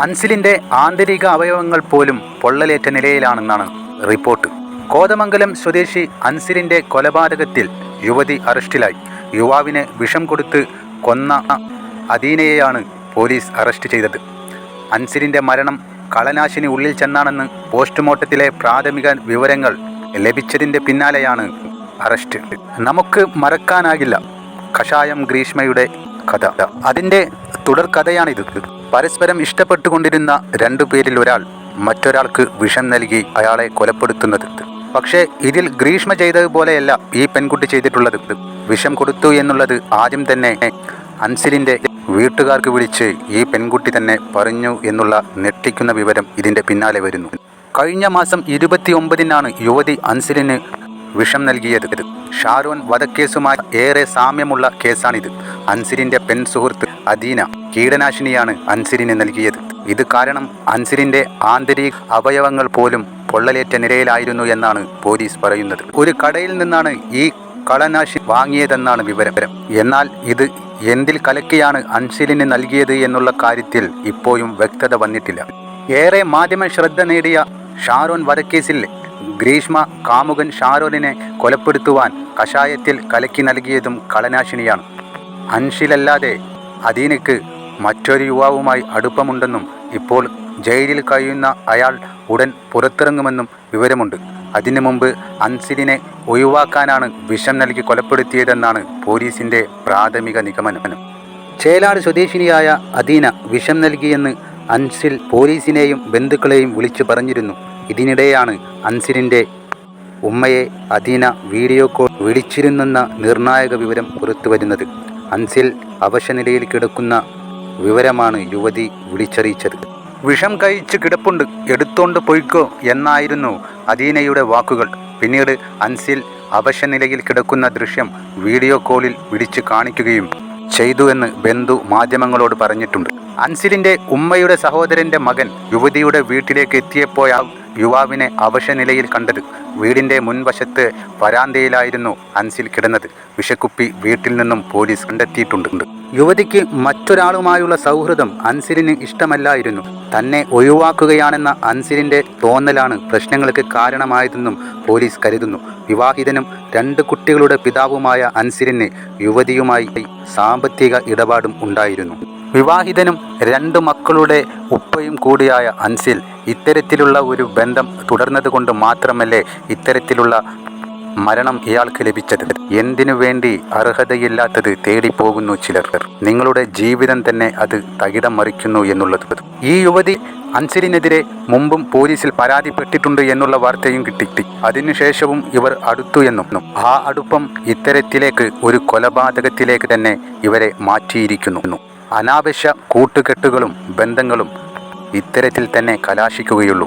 അൻസിലിന്റെ ആന്തരിക അവയവങ്ങൾ പോലും പൊള്ളലേറ്റ നിലയിലാണെന്നാണ് റിപ്പോർട്ട്. കോതമംഗലം സ്വദേശി അൻസിലിന്റെ കൊലപാതകത്തിൽ യുവതി അറസ്റ്റിലായി. യുവാവിന് വിഷം കൊടുത്ത് കൊന്ന അദീനയെയാണ് പോലീസ് അറസ്റ്റ് ചെയ്തത്. അൻസിലിന്റെ മരണം കളനാശിനി ഉള്ളിൽ ചെന്നാണെന്ന് പോസ്റ്റ്മോർട്ടത്തിലെ പ്രാഥമിക വിവരങ്ങൾ ലഭിച്ചതിന്റെ പിന്നാലെയാണ് അറസ്റ്റ്. നമുക്ക് മറക്കാനാകില്ല. കഷായം ഗ്രീഷ്മയുടെ കഥ. അതിന്റെ തുടർക്കഥയാണിത് പരസ്പരം ഇഷ്ടപ്പെട്ടുകൊണ്ടിരുന്ന രണ്ടു പേരിൽ ഒരാൾ മറ്റൊരാൾക്ക് വിഷം നൽകി അയാളെ കൊലപ്പെടുത്തുന്നത്. പക്ഷേ ഇതിൽ ഗ്രീഷ്മ ചെയ്തതുപോലെയല്ല ഈ പെൺകുട്ടി ചെയ്തിട്ടുള്ളത്. വിഷം കൊടുത്തു എന്നുള്ളത് ആദ്യം തന്നെ അൻസിലിന്റെ വീട്ടുകാർക്ക് വിളിച്ച് ഈ പെൺകുട്ടി തന്നെ പറഞ്ഞു എന്നുള്ള ഞെട്ടിക്കുന്ന വിവരം ഇതിന്റെ പിന്നാലെ വരുന്നു. കഴിഞ്ഞ മാസം ഇരുപത്തി ഒമ്പതിനാണ് യുവതി അൻസിലിന് വിഷം നൽകിയത്. ഷാരോൺ വധക്കേസുമായി ഏറെ സാമ്യമുള്ള കേസാണിത്. അൻസിലിന്റെ പെൺ സുഹൃത്ത് അദീന കീടനാശിനിയാണ് അൻസിരിന് നൽകിയത്. ഇത് കാരണം അൻസിരിന്റെ ആന്തരിക അവയവങ്ങൾ പോലും പൊള്ളലേറ്റ നിലയിലായിരുന്നു എന്നാണ് പോലീസ് പറയുന്നത്. ഒരു കടയിൽ നിന്നാണ് ഈ കളനാശി വാങ്ങിയതെന്നാണ് വിവരം. എന്നാൽ ഇത് എന്തിൽ കലക്കിയാണ് അൻസിലിന് നൽകിയത് എന്നുള്ള കാര്യത്തിൽ ഇപ്പോഴും വ്യക്തത വന്നിട്ടില്ല. ഏറെ മാധ്യമ ശ്രദ്ധ നേടിയ ഷാരോൺ വധക്കേസിൽ ഗ്രീഷ്മ കാമുകൻ ഷാരോണിനെ കൊലപ്പെടുത്തുവാൻ കഷായത്തിൽ കലക്കി നൽകിയതും കളനാശിനിയാണ്. അൻഷിലല്ലാതെ അദീനയ്ക്ക് മറ്റൊരു യുവാവുമായി അടുപ്പമുണ്ടെന്നും ഇപ്പോൾ ജയിലിൽ കഴിയുന്ന അയാൾ ഉടൻ പുറത്തിറങ്ങുമെന്നും വിവരമുണ്ട്. അതിനു മുമ്പ് അൻസിലിനെ ഒഴിവാക്കാനാണ് വിഷം നൽകി കൊലപ്പെടുത്തിയതെന്നാണ് പോലീസിന്റെ പ്രാഥമിക നിഗമനം. ചേലാട് സ്വദേശിനിയായ അദീന വിഷം നൽകിയെന്ന് അൻസിൽ പോലീസിനെയും ബന്ധുക്കളെയും വിളിച്ചു പറഞ്ഞിരുന്നു. ഇതിനിടെയാണ് അൻസിലിന്റെ ഉമ്മയെ അദീന വീഡിയോ കോൾ വിളിച്ചിരുന്നെന്ന നിർണായക വിവരം പുറത്തുവരുന്നത്. അൻസിൽ അവശനിലയിൽ കിടക്കുന്ന വിവരമാണ് യുവതി വിളിച്ചറിയിച്ചത്. വിഷം കഴിച്ച് കിടപ്പുണ്ട്. എടുത്തോണ്ട് പൊയ്ക്കോ എന്നായിരുന്നു അദീനയുടെ വാക്കുകൾ. പിന്നീട് അൻസിൽ അവശനിലയിൽ കിടക്കുന്ന ദൃശ്യം വീഡിയോ കോളിൽ വിളിച്ച് കാണിക്കുകയും ചെയ്തു എന്ന് ബന്ധു മാധ്യമങ്ങളോട് പറഞ്ഞിട്ടുണ്ട്. അൻസിലിന്റെ ഉമ്മയുടെ സഹോദരന്റെ മകൻ യുവതിയുടെ വീട്ടിലേക്ക് എത്തിയപ്പോഴാ യുവാവിനെ അവശനിലയിൽ കണ്ടത് വീടിന്റെ മുൻവശത്ത് വരാന്തയിലായിരുന്നു അൻസിൽ കിടന്നത്. വിഷക്കുപ്പി വീട്ടിൽ നിന്നും പോലീസ് കണ്ടെത്തിയിട്ടുണ്ട്. യുവതിക്ക് മറ്റൊരാളുമായുള്ള സൗഹൃദം അൻസിലിന് ഇഷ്ടമല്ലായിരുന്നു. തന്നെ ഒഴിവാക്കുകയാണെന്ന അൻസിലിന്റെ തോന്നലാണ് പ്രശ്നങ്ങൾക്ക് കാരണമായതെന്നും പോലീസ് കരുതുന്നു. വിവാഹിതനും രണ്ട് കുട്ടികളുടെ പിതാവുമായ അൻസിലിന് യുവതിയുമായി സാമ്പത്തിക ഇടപാടും ഉണ്ടായിരുന്നു. വിവാഹിതനും രണ്ട് മക്കളുടെ ഉപ്പയും കൂടിയായ അൻസിൽ ഇത്തരത്തിലുള്ള ഒരു ബന്ധം തുടർന്നതുകൊണ്ട് മാത്രമല്ലേ ഇത്തരത്തിലുള്ള മരണം ഇയാൾക്ക് ലഭിച്ചത്? എന്തിനു വേണ്ടി അർഹതയില്ലാത്തത് തേടിപ്പോകുന്നു ചിലർ? നിങ്ങളുടെ ജീവിതം തന്നെ അത് തകിടം മറിക്കുന്നു എന്നുള്ളത്. ഈ യുവതി അൻസിലിനെതിരെ മുമ്പും പോലീസിൽ പരാതിപ്പെട്ടിട്ടുണ്ട് എന്നുള്ള വാർത്തയും കിട്ടി. അതിനുശേഷവും ഇവർ അടുത്തു എന്നും. ആ അടുപ്പം ഇത്തരത്തിലേക്ക് ഒരു കൊലപാതകത്തിലേക്ക് തന്നെ ഇവരെ മാറ്റിയിരിക്കുന്നു. അനാവശ്യ കൂട്ടുകെട്ടുകളും ബന്ധങ്ങളും ഇത്തരത്തിൽ തന്നെ കലാശിക്കുകയുള്ളൂ.